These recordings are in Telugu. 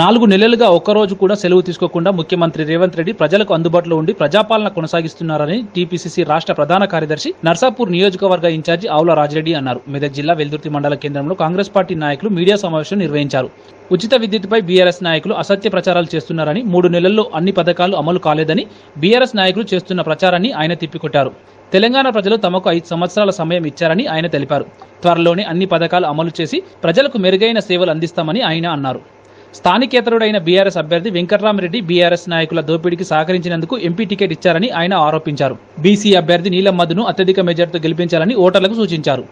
నాలుగు నెలలుగా ఒక్కరోజు కూడా సెలవు తీసుకోకుండా ముఖ్యమంత్రి రేవంత్ రెడ్డి ప్రజలకు అందుబాటులో ఉండి ప్రజాపాలన కొనసాగిస్తున్నారని టీపీసీసీ రాష్ట్ర ప్రధాన కార్యదర్శి నర్సాపూర్ నియోజకవర్గ ఇన్ఛార్జి ఆవుల రాజిరెడ్డి అన్నారు. మెదక్ జిల్లా వెల్దుర్తి మండల కేంద్రంలో కాంగ్రెస్ పార్టీ నాయకులు మీడియా సమావేశం నిర్వహించారు. ఉచిత విద్యుత్పై బీఆర్ఎస్ నాయకులు అసత్య ప్రచారాలు చేస్తున్నారని మూడు నెలల్లో అన్ని పథకాలు అమలు కాలేదని బీఆర్ఎస్ నాయకులు చేస్తున్న ప్రచారాన్ని ఆయన తిప్పికొట్టారు. తెలంగాణ ప్రజలు తమకు ఐదు సంవత్సరాల సమయం ఇచ్చారని ఆయన తెలిపారు. త్వరలోనే అన్ని పథకాలు అమలు చేసి ప్రజలకు మెరుగైన సేవలు అందిస్తామని ఆయన అన్నారు. స్థానికేతరుడైన బీఆర్ఎస్ అభ్యర్థి వెంకట్రామరెడ్డి బీఆర్ఎస్ నాయకుల దోపిడీకి సహకరించినందుకు ఎంపీ టికెట్ ఇచ్చారని ఆయన ఆరోపించారు. బీసీ అభ్యర్థి నీలం మధును అత్యధిక మెజార్టీతో గెలిపించాలని ఓటర్లకు సూచించారు.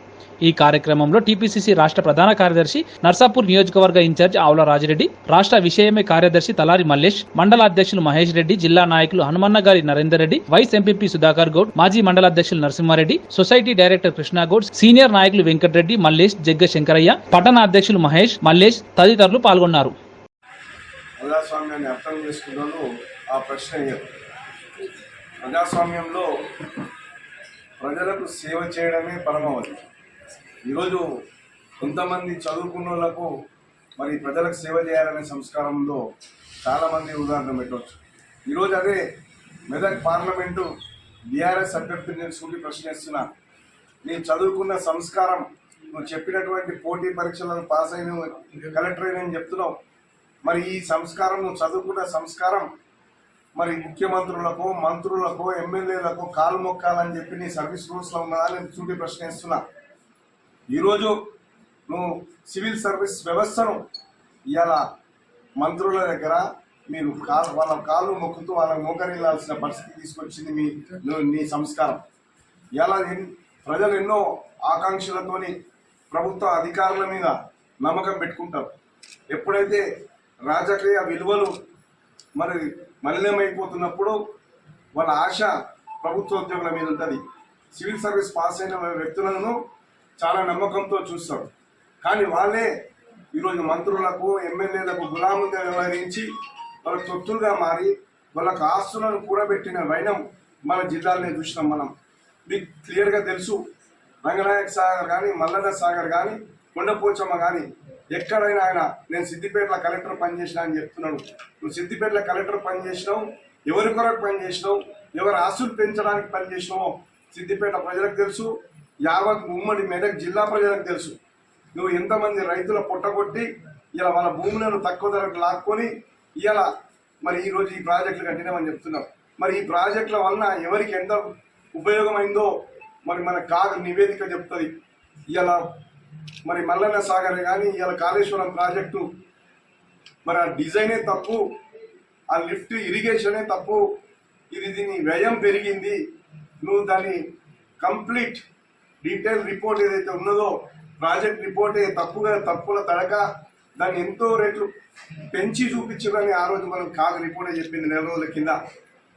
ఈ కార్యక్రమంలో టీపీసీసీ రాష్ట్ర ప్రధాన కార్యదర్శి నర్సాపూర్ నియోజకవర్గ ఇన్ఛార్జ్ ఆవుల రాజిరెడ్డి రాష్ట్ర విషయమే కార్యదర్శి తలారి మల్లేష్ మండల అధ్యక్షులు మహేష్ రెడ్డి జిల్లా నాయకులు హనుమన్న గారి నరేందర్ రెడ్డి వైస్ ఎంపీపీ సుధాకర్ గౌడ్ మాజీ మండల అధ్యక్షులు Narasimha Reddy society director Krishna Goud senior నాయకులు వెంకటరెడ్డి మల్లేష్ జగ్గ శంకరయ్య పట్టణ అధ్యక్షులు మహేష్ మల్లేష్ తదితరులు పాల్గొన్నారు. ప్రజాస్వామ్యాన్ని అర్థం చేసుకున్నాను ఆ ప్రశ్న అయ్యారు ప్రజాస్వామ్యంలో ప్రజలకు సేవ చేయడమే పరమావధి. ఈరోజు కొంతమంది చదువుకున్న వాళ్ళకు మరి ప్రజలకు సేవ చేయాలనే సంస్కారంలో చాలామంది ఉదాహరణ పెట్టవచ్చు. ఈరోజు అదే మెదక్ పార్లమెంటు బీఆర్ఎస్ అభ్యర్థిని నేను సూటి ప్రశ్నిస్తున్నా నేను చదువుకున్న సంస్కారం నువ్వు చెప్పినటువంటి పోటీ పరీక్షలను పాస్ అయిన కలెక్టర్ అయిన చెప్తున్నావు. మరి ఈ సంస్కారం నువ్వు చదువుకున్న సంస్కారం. మరి ముఖ్యమంత్రులకు మంత్రులకు ఎమ్మెల్యేలకు కాలు మొక్కాలని చెప్పి నీ సర్వీస్ రూల్స్లో ఉన్నదా? నేను చూపి ప్రశ్నిస్తున్నా. ఈరోజు నువ్వు సివిల్ సర్వీస్ వ్యవస్థను ఇవాళ మంత్రుల దగ్గర మీరు కాలు వాళ్ళ కాళ్ళు మొక్కుతూ వాళ్ళకి మోకరిల్లాల్సిన పరిస్థితి తీసుకొచ్చింది మీ నీ సంస్కారం. ఇలా ప్రజలు ఎన్నో ఆకాంక్షలతోని ప్రభుత్వ అధికారుల మీద నమ్మకం పెట్టుకుంటారు. ఎప్పుడైతే రాజకీయ విలువలు మరి మలినమైపోతున్నప్పుడు వాళ్ళ ఆశ ప్రభుత్వ ఉద్యోగుల మీద ఉంటుంది. సివిల్ సర్వీస్ పాస్ అయిన వ్యక్తులను చాలా నమ్మకంతో చూస్తారు కానీ వాళ్ళే ఈరోజు మంత్రులకు ఎమ్మెల్యేలకు గులాముగా వ్యవహరించి వాళ్ళ తొత్తులుగా మారి వాళ్ళకు ఆస్తులను కూడబెట్టిన వైనం మన జిల్లాలనే చూసినాం మనం. మీకు క్లియర్గా తెలుసు. రంగనాయక సాగర్ కానీ మల్లన్న సాగర్ కానీ కొండపోచమ్మ కానీ ఎక్కడైనా ఆయన నేను సిద్దిపేటలో కలెక్టర్ పనిచేసిన అని చెప్తున్నాడు. నువ్వు సిద్దిపేటలో కలెక్టర్ పనిచేసినావు ఎవరి కొరకు పనిచేసినావు ఎవరి ఆస్తులు పెంచడానికి పనిచేసినావో సిద్దిపేట ప్రజలకు తెలుసు యావత్ ఉమ్మడి మెదక్ జిల్లా ప్రజలకు తెలుసు. నువ్వు ఎంతమంది రైతుల పొట్టగొట్టి ఇలా వాళ్ళ భూములను తక్కువ ధరకు లాక్కొని ఇలా మరి ఈరోజు ఈ ప్రాజెక్టులు కట్టినామని చెప్తున్నావు. మరి ఈ ప్రాజెక్టుల వలన ఎవరికి ఎంత ఉపయోగమైందో మరి మన కాదు నివేదిక చెప్తుంది. ఇలా మరి మల్లన్న సాగర్ కానీ ఇవాళ కాళేశ్వరం ప్రాజెక్టు మరి ఆ డిజైనే తప్పు ఆ లిఫ్ట్ ఇరిగేషనే తప్పు ఇది దీని వ్యయం పెరిగింది. నువ్వు దాని కంప్లీట్ డీటెయిల్ రిపోర్ట్ ఏదైతే ఉన్నదో ప్రాజెక్ట్ రిపోర్ట్ తప్పుగా తప్పుల తడక దాన్ని ఎంతో రేట్లు పెంచి చూపించారని ఆ రోజు మనం కాదు రిపోర్టే చెప్పింది నెల రోజుల కింద.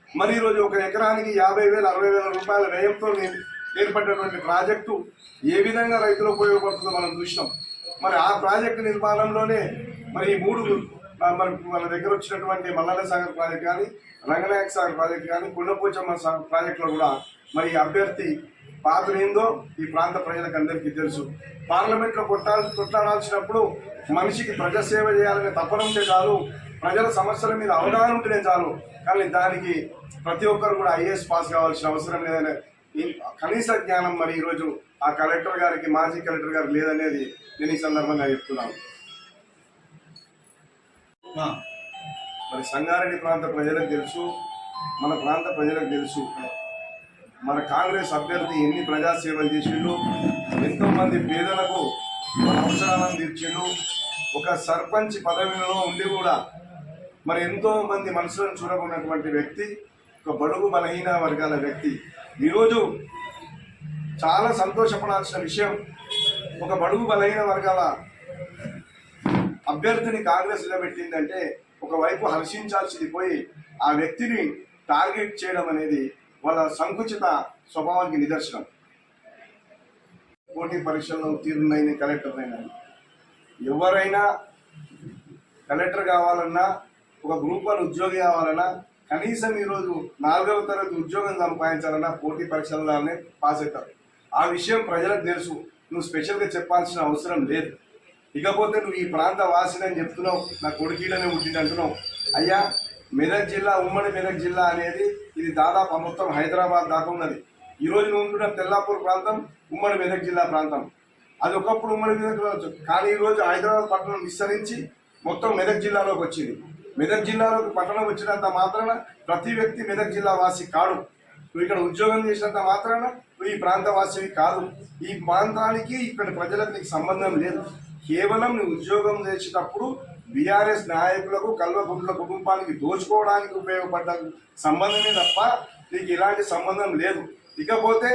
మరి ఈరోజు ఒక ఎకరానికి యాభై వేల అరవై వేల రూపాయల వ్యయంతో నేను ఏర్పడినటువంటి ప్రాజెక్టు ఏ విధంగా రైతులు ఉపయోగపడుతుందో మనం చూసినాం. మరి ఆ ప్రాజెక్టు నిర్మాణంలోనే మరి ఈ మూడు మరి మన దగ్గర వచ్చినటువంటి మల్లాల సాగర్ ప్రాజెక్ట్ కానీ రంగనాయక సాగర్ ప్రాజెక్ట్ కానీ కుండపోచమ్మ సాగర్ ప్రాజెక్టులో కూడా మరి ఈ అభ్యర్థి పాత్ర ఈ ప్రాంత ప్రజలకు అందరికీ తెలుసు. పార్లమెంట్లో కొట్టా కొట్లాడాల్సినప్పుడు మనిషికి ప్రజాసేవ చేయాలనే తపన ఉంటే చాలు ప్రజల సమస్యల మీద అవగాహన ఉంటేనే చాలు. కానీ దానికి ప్రతి ఒక్కరు కూడా ఐఏఎస్ పాస్ కావాల్సిన అవసరం లేదనే కనీస జ్ఞానం మరి ఈరోజు ఆ కలెక్టర్ గారికి మాజీ కలెక్టర్ గారికి లేదనేది నేను ఈ సందర్భంగా చెప్తున్నాను. మరి సంగారెడ్డి ప్రాంత ప్రజలకు తెలుసు మన ప్రాంత ప్రజలకు తెలుసు. మన కాంగ్రెస్ అభ్యర్థి ఎన్ని ప్రజా సేవలు చేసిండు ఎంతో మంది పేదలకు అవసరాలను తీర్చిండు ఒక సర్పంచ్ పదవిలో ఉండి కూడా మరి ఎంతో మంది మనసులను చూడకున్నటువంటి వ్యక్తి ఒక బడుగు బలహీన వర్గాల వ్యక్తి. ఈరోజు చాలా సంతోషపడాల్సిన విషయం ఒక బడుగు బలహీన వర్గాల అభ్యర్థిని కాంగ్రెస్ నిలబెట్టిందంటే ఒకవైపు హర్షించాల్సింది పోయి ఆ వ్యక్తిని టార్గెట్ చేయడం అనేది వాళ్ళ సంకుచిత స్వభావానికి నిదర్శనం. పోటీ పరీక్షల్లో ఉత్తీర్ణులైన కలెక్టర్ ఎవరైనా కలెక్టర్ కావాలన్నా ఒక గ్రూప్ వన్ ఉద్యోగి కావాలన్నా కనీసం ఈరోజు నాలుగవ తరగతి ఉద్యోగం సంపాదించాలన్నా పోటీ పరీక్షలనే పాస్ అవుతారు. ఆ విషయం ప్రజలకు తెలుసు. నువ్వు స్పెషల్గా చెప్పాల్సిన అవసరం లేదు. ఇకపోతే నువ్వు ఈ ప్రాంత వాసినని చెప్తున్నావు. నా కొడుకీలనే పుట్టింది అంటున్నావు. అయ్యా మెదక్ జిల్లా ఉమ్మడి మెదక్ జిల్లా అనేది ఇది దాదాపు మొత్తం హైదరాబాద్ దాకా ఉన్నది. ఈరోజు నువ్వు ఉంటున్న తెల్లాపూర్ ప్రాంతం ఉమ్మడి మెదక్ జిల్లా ప్రాంతం. అది ఒకప్పుడు ఉమ్మడి మెదక్ కానీ ఈరోజు హైదరాబాద్ పట్టణం విస్తరించి మొత్తం మెదక్ జిల్లాలోకి వచ్చింది. మెదక్ జిల్లాలోకి పట్టణం వచ్చినంత మాత్రాన ప్రతి వ్యక్తి మెదక్ జిల్లా వాసి కాడు. నువ్వు ఇక్కడ ఉద్యోగం చేసినంత మాత్రాన నువ్వు ఈ ప్రాంత వాసివి కాదు. ఈ ప్రాంతానికి ఇక్కడ ప్రజలకు నీకు సంబంధం లేదు. కేవలం నువ్వు ఉద్యోగం చేసేటప్పుడు బీఆర్ఎస్ నాయకులకు కల్వకుంట్ల కుటుంబానికి దోచుకోవడానికి ఉపయోగపడ్డ సంబంధమే తప్ప నీకు ఇలాంటి సంబంధం లేదు. ఇకపోతే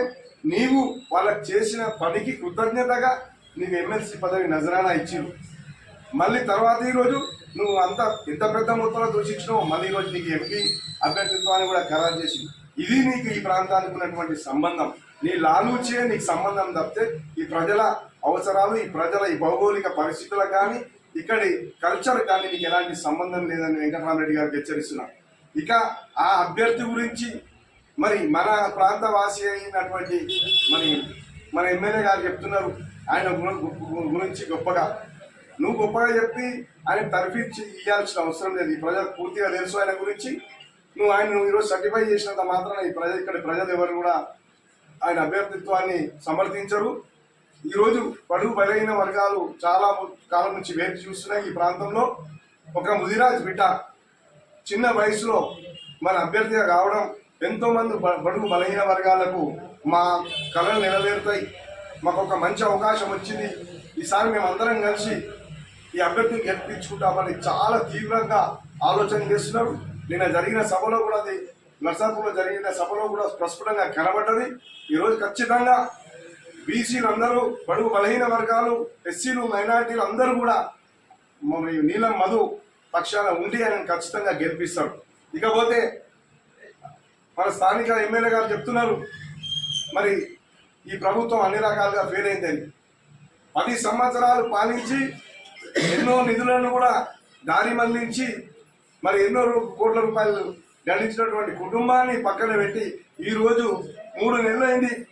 నీవు వాళ్ళకి చేసిన పనికి కృతజ్ఞతగా నీకు ఎమ్మెల్సీ పదవి నజరానా ఇచ్చిండు మళ్ళీ తర్వాత ఈరోజు నువ్వు అంత ఎంత పెద్ద మొత్తంలో దూషించినావు మళ్ళీ ఈరోజు నీకు ఎంపీ అభ్యర్థిత్వాన్ని కూడా ఖరారు చేసి ఇది నీకు ఈ ప్రాంతానికి ఉన్నటువంటి సంబంధం. నీ లాలూచే నీకు సంబంధం తప్పితే ఈ ప్రజల అవసరాలు ఈ ప్రజల ఈ భౌగోళిక పరిస్థితులకు కానీ ఇక్కడి కల్చర్ కానీ నీకు ఎలాంటి సంబంధం లేదని వెంకటరామరెడ్డి గారికి హెచ్చరిస్తున్నాను ఇక ఆ అభ్యర్థి గురించి మరి మన ప్రాంతవాసి అయినటువంటి మరి మన ఎమ్మెల్యే గారు చెప్తున్నారు. ఆయన గు- గురించి గొప్పగా నువ్వు గొప్పగా చెప్పి ఆయన తర్ఫీచి ఇవ్వాల్సిన అవసరం లేదు. ఈ ప్రజలకు పూర్తిగా తెలుసు ఆయన గురించి. నువ్వు ఆయన నువ్వు ఈరోజు సర్టిఫై చేసినంత మాత్రాన ఈ ప్రజలు ఇక్కడ ప్రజలు ఎవరు కూడా ఆయన అభ్యర్థిత్వాన్ని సమర్థించరు. ఈరోజు పడుగు బలైన వర్గాలు చాలా కాలం నుంచి వేచి చూస్తున్నాయి ఈ ప్రాంతంలో. ఒక ముదిరాజ్ బిడ్డ చిన్న వయసులో మన అభ్యర్థిగా కావడం ఎంతో మంది బడుగు బలహీన వర్గాలకు మా కళలు నెరవేరుతాయి మాకు ఒక మంచి అవకాశం వచ్చింది. ఈసారి మేమందరం కలిసి ఈ అభ్యర్థిని గెలిపించుకుంటామని చాలా తీవ్రంగా ఆలోచన చేస్తున్నారు. నిన్న జరిగిన సభలో కూడా అది నర్సాపూర్లో జరిగిన సభలో కూడా ప్రస్ఫుటంగా కనబడ్డది. ఈరోజు ఖచ్చితంగా బీసీలు అందరూ బడుగు బలహీన వర్గాలు ఎస్సీలు మైనారిటీలు అందరూ కూడా మరి నీలం మధు పక్షాన ఉండి ఆయన ఖచ్చితంగా గెలిపిస్తారు. ఇకపోతే మన స్థానిక ఎమ్మెల్యే గారు చెప్తున్నారు మరి ఈ ప్రభుత్వం అన్ని రకాలుగా ఫెయిల్ అయిందని. పది సంవత్సరాలు పాలించి ఎన్నో నిధులను కూడా దారి మళ్ళించి మరి ఎన్నో కోట్ల రూపాయలు గడించినటువంటి కుటుంబాన్ని పక్కన పెట్టి ఈరోజు మూడు నెలలైంది.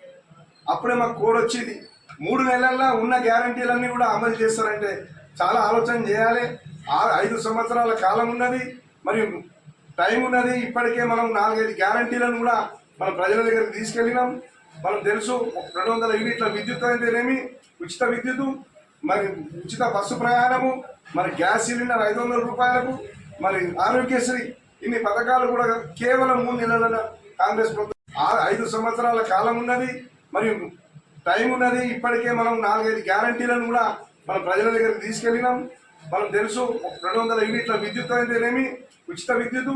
అప్పుడే మాకు కోడ్ వచ్చింది. మూడు నెలల్లో ఉన్న గ్యారంటీలన్నీ కూడా అమలు చేస్తారంటే చాలా ఆలోచన చేయాలి. ఆ ఐదు సంవత్సరాల కాలం ఉన్నది. మరి టైం ఉన్నది. ఇప్పటికే మనం నాలుగైదు గ్యారంటీలను కూడా మన ప్రజల దగ్గరికి తీసుకెళ్ళినాం. మనం తెలుసు రెండు వందల యూనిట్ల విద్యుత్ అయితేనేమి ఉచిత విద్యుత్ మరి ఉచిత బస్సు ప్రయాణము మరి గ్యాస్ సిలిండర్ ఐదు వందల రూపాయలకు మరి ఆరోగ్యశ్రీ ఇన్ని పథకాలు కూడా కేవలం మూడు నెలల కాంగ్రెస్ ప్రభుత్వం ఆ ఐదు సంవత్సరాల కాలం ఉన్నది మరి టైం ఉన్నది. ఇప్పటికే మనం నాలుగైదు గ్యారంటీలను కూడా మనం ప్రజల దగ్గరికి తీసుకెళ్ళినాం. మనం తెలుసు రెండు వందల యూనిట్ల విద్యుత్ అయితేనేమి ఉచిత విద్యుత్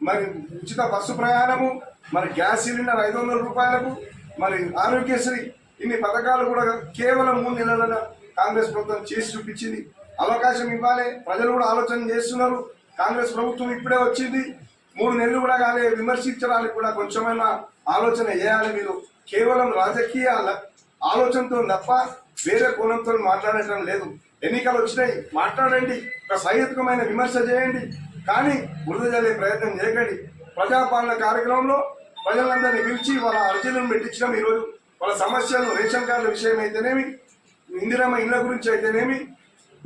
మరి ఉచిత బస్సు ప్రయాణము మరి గ్యాస్ సిలిండర్ ఐదు వందల రూపాయలకు మరి ఆరోగ్యశ్రీ ఇన్ని పథకాలు కూడా కేవలం మూడు నెలల కాంగ్రెస్ ప్రభుత్వం చేసి చూపించింది. అవకాశం ఇవ్వాలి. ప్రజలు కూడా ఆలోచన చేస్తున్నారు. కాంగ్రెస్ ప్రభుత్వం ఇప్పుడే వచ్చింది. మూడు నెలలు కూడా కానీ విమర్శించడానికి కూడా కొంచెమైనా ఆలోచన చేయాలి మీరు. కేవలం రాజకీయ ఆలోచనతో తప్ప వేరే కోణంతో మాట్లాడటం లేదు. ఎన్నికలు వచ్చినాయి. మాట్లాడండి. ఒక సహేతుకమైన విమర్శ చేయండి. కానీ బురద ప్రయత్నం చేయకండి. ప్రజాపాలన కార్యక్రమంలో ప్రజలందరినీ పిలిచి వాళ్ళ అర్జీలను పెట్టించడం ఈరోజు. వాళ్ళ సమస్యలు రేషన్ కార్డుల విషయం అయితేనేమి ఇందిరమ్మ ఇళ్ళ గురించి అయితేనేమి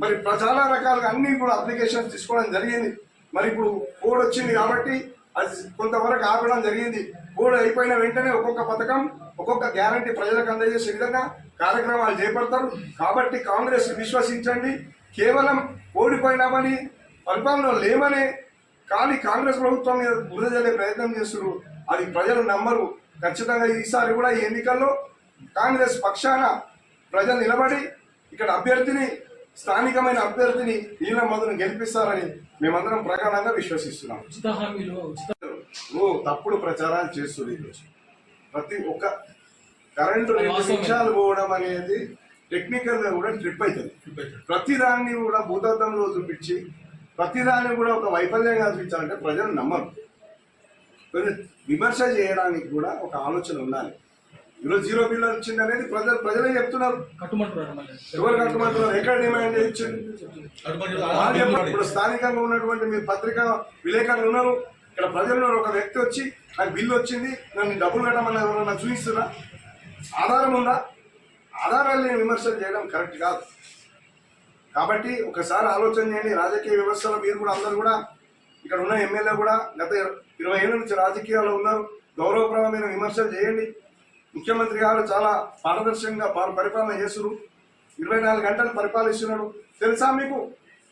మరి ప్ర- చాలా రకాలుగా అన్ని కూడా అప్లికేషన్స్ తీసుకోవడం జరిగింది. మరి ఇప్పుడు కోడ్ వచ్చింది కాబట్టి అది కొంతవరకు ఆపడం జరిగింది. కోడ్ అయిపోయిన వెంటనే ఒక్కొక్క పథకం ఒక్కొక్క గ్యారంటీ ప్రజలకు అందజేసే విధంగా కార్యక్రమాలు చేపడతారు. కాబట్టి కాంగ్రెస్ విశ్వసించండి. కేవలం ఓడిపోయినామని పరిపాలనలో లేమనే కానీ కాంగ్రెస్ ప్రభుత్వం మీద బురద ప్రయత్నం చేస్తున్నారు. అది ప్రజలు నమ్మరు. ఖచ్చితంగా ఈసారి కూడా ఈ ఎన్నికల్లో కాంగ్రెస్ పక్షాన ప్రజలు నిలబడి ఇక్కడ అభ్యర్థిని స్థానికమైన అభ్యర్థిని నీలం మధును గెలిపిస్తారని మేమందరం ప్రగాఢంగా విశ్వసిస్తున్నాం. ఓ తప్పుడు ప్రచారాలు చేస్తుంది ప్రతి ఒక్క కరెంటు రెండు. నిమిషాలు పోవడం అనేది టెక్నికల్గా కూడా ట్రిప్ అవుతుంది ప్రతి దాన్ని కూడా భూతత్వంలో చూపించి ప్రతి దాన్ని కూడా ఒక వైఫల్యంగా చూపించాలంటే ప్రజలు నమ్మరు. విమర్శ చేయడానికి కూడా ఒక ఆలోచన ఉండాలి. ఈరోజు జీరో బిల్ వచ్చింది అనేది ప్రజలు ప్రజలే చెప్తున్నారు. ఎవరు కట్టుమంటున్నారు ఎక్కడ డిమాండ్ ఇచ్చింది. ఇప్పుడు స్థానికంగా ఉన్నటువంటి మీ పత్రికా విలేకరులు ఉన్నారు. ఇక్కడ ప్రజలు ఉన్నారు. ఒక వ్యక్తి వచ్చి నాకు బిల్లు వచ్చింది నన్ను డబ్బులు కట్టమని ఎవరన్నా చూపిస్తున్నా ఆధారం ఉందా? ఆధారాలు నేను విమర్శలు చేయడం కరెక్ట్ కాదు. కాబట్టి ఒకసారి ఆలోచన చేయండి. రాజకీయ వ్యవస్థలో మీరు కూడా అందరూ కూడా ఇక్కడ ఉన్న ఎమ్మెల్యే కూడా గత ఇరవై ఏళ్ళ నుంచి రాజకీయాల్లో ఉన్నారు. గౌరవప్రదమైన విమర్శలు చేయండి. ముఖ్యమంత్రి గారు చాలా పారదర్శకంగా పరిపాలన చేస్తున్నారు. ఇరవై నాలుగు గంటలు పరిపాలిస్తున్నాడు తెలుసా మీకు?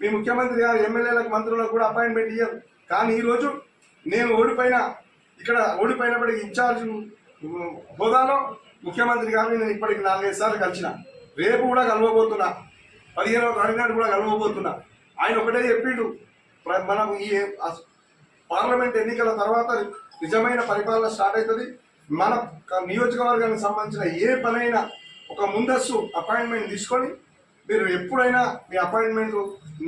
మీ ముఖ్యమంత్రి గారు ఎమ్మెల్యేలకు మంత్రులకు కూడా అపాయింట్మెంట్ ఇయ్యరు. కానీ ఈరోజు నేను ఓడిపోయిన ఇక్కడ ఓడిపోయినప్పటికీ ఇన్ఛార్జ్ హోదాలో ముఖ్యమంత్రి గారిని నేను ఇప్పటికి నాలుగైదు సార్లు కలిసిన. రేపు కూడా కలవబోతున్నా. పదిహేనవ తారీఖు నాడు కూడా కలవబోతున్నా. ఆయన ఒకటే చెప్పిండు. మనం ఈ పార్లమెంట్ ఎన్నికల తర్వాత నిజమైన పరిపాలన స్టార్ట్ అవుతుంది. మన నియోజకవర్గానికి సంబంధించిన ఏ పనైనా ఒక ముందస్తు అపాయింట్మెంట్ తీసుకొని మీరు ఎప్పుడైనా మీ అపాయింట్మెంట్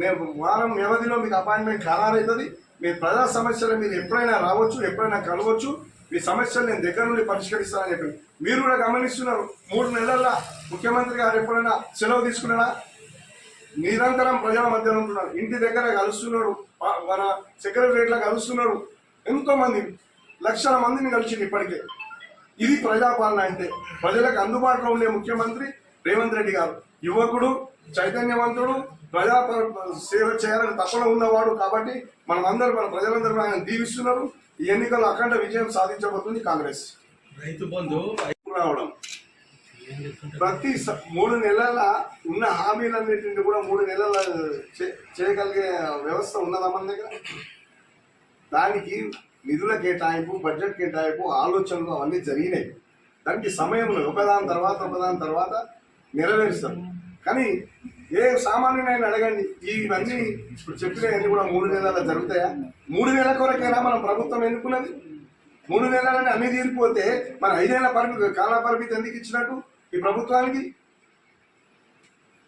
నేను వారం వ్యవధిలో మీకు అపాయింట్మెంట్ ఖరారవుతుంది మీ ప్రజా సమస్యలు మీరు ఎప్పుడైనా రావచ్చు ఎప్పుడైనా కలవచ్చు మీ సమస్యలు నేను దగ్గర నుండి పరిష్కరిస్తానని చెప్పి మీరు కూడా గమనిస్తున్నారు. మూడు నెలల్లో ముఖ్యమంత్రి గారు ఎప్పుడైనా సెలవు తీసుకున్నారా నిరంతరం ప్రజల మధ్యలో ఉంటున్నారు. ఇంటి దగ్గర కలుస్తున్నాడు మన సెక్రటరియట్లో కలుస్తున్నాడు ఎంతో మంది లక్షల మందిని కలిసింది ఇప్పటికే. ఇది ప్రజాపాలన అంటే ప్రజలకు అందుబాటులో ఉండే ముఖ్యమంత్రి రేవంత్ రెడ్డి గారు. యువకుడు చైతన్యవంతుడు ప్రజా సేవ చేయాలని తప్పన ఉన్నవాడు కాబట్టి మనం అందరూ మన ప్రజలందరూ ఆయన దీవిస్తున్నారు. ఈ ఎన్నికల్లో అఖండ విజయం సాధించబోతుంది కాంగ్రెస్. రైతు బంధు రావడం. ప్రతి మూడు నెలల ఉన్న హామీలన్నింటినీ కూడా మూడు నెలల చేయగలిగే వ్యవస్థ ఉన్నదా మన దగ్గర? దానికి నిధుల కేటాయింపు బడ్జెట్ కేటాయింపు ఆలోచనలు అవన్నీ జరిగినాయి. దానికి సమయంలో ఒకదాని తర్వాత ఒకదాని తర్వాత నెరవేరుస్తారు. కానీ ఏ సామాన్యునైనా అడగండి. ఇవన్నీ ఇప్పుడు చెప్పినవన్నీ కూడా మూడు నెలల జరుగుతాయా? మూడు నెలల కొరకైనా మనం ప్రభుత్వం ఎన్నుకున్నది? మూడు నెలలని అన్ని తీరిపోతే మన ఐదేళ్ళ పరిమితి కాల పరిమితి ఎందుకు ఇచ్చినట్టు ఈ ప్రభుత్వానికి?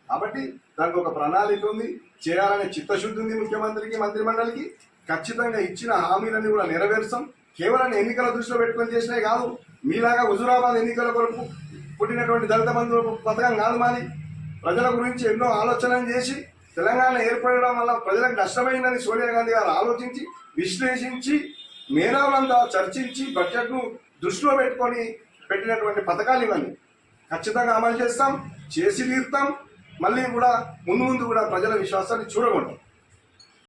కాబట్టి దానికి ఒక ప్రణాళిక ఉంది. చేయాలనే చిత్తశుద్ధి ఉంది ముఖ్యమంత్రికి మంత్రిమండలికి. ఖచ్చితంగా ఇచ్చిన హామీలన్నీ కూడా నెరవేరుస్తాం. కేవలం ఎన్నికల దృష్టిలో పెట్టుకొని చేసినవి కాదు మీలాగా హుజురాబాద్ ఎన్నికల కొరకు పుట్టినటువంటి దళిత బంధు పథకం కాదు మాది. ప్రజల గురించి ఎన్నో ఆలోచనలు చేసి తెలంగాణ ఏర్పడడం వల్ల ప్రజలకు నష్టమైందని సోనియా గాంధీ గారు ఆలోచించి విశ్లేషించి మేధావులంతా చర్చించి బడ్జెట్ను దృష్టిలో పెట్టుకొని పెట్టినటువంటి పథకాలు ఇవన్నీ. ఖచ్చితంగా అమలు చేస్తాం చేసి తీరుతాం. మళ్ళీ కూడా ముందు ముందు కూడా ప్రజల విశ్వాసాన్ని చూడగొంటాం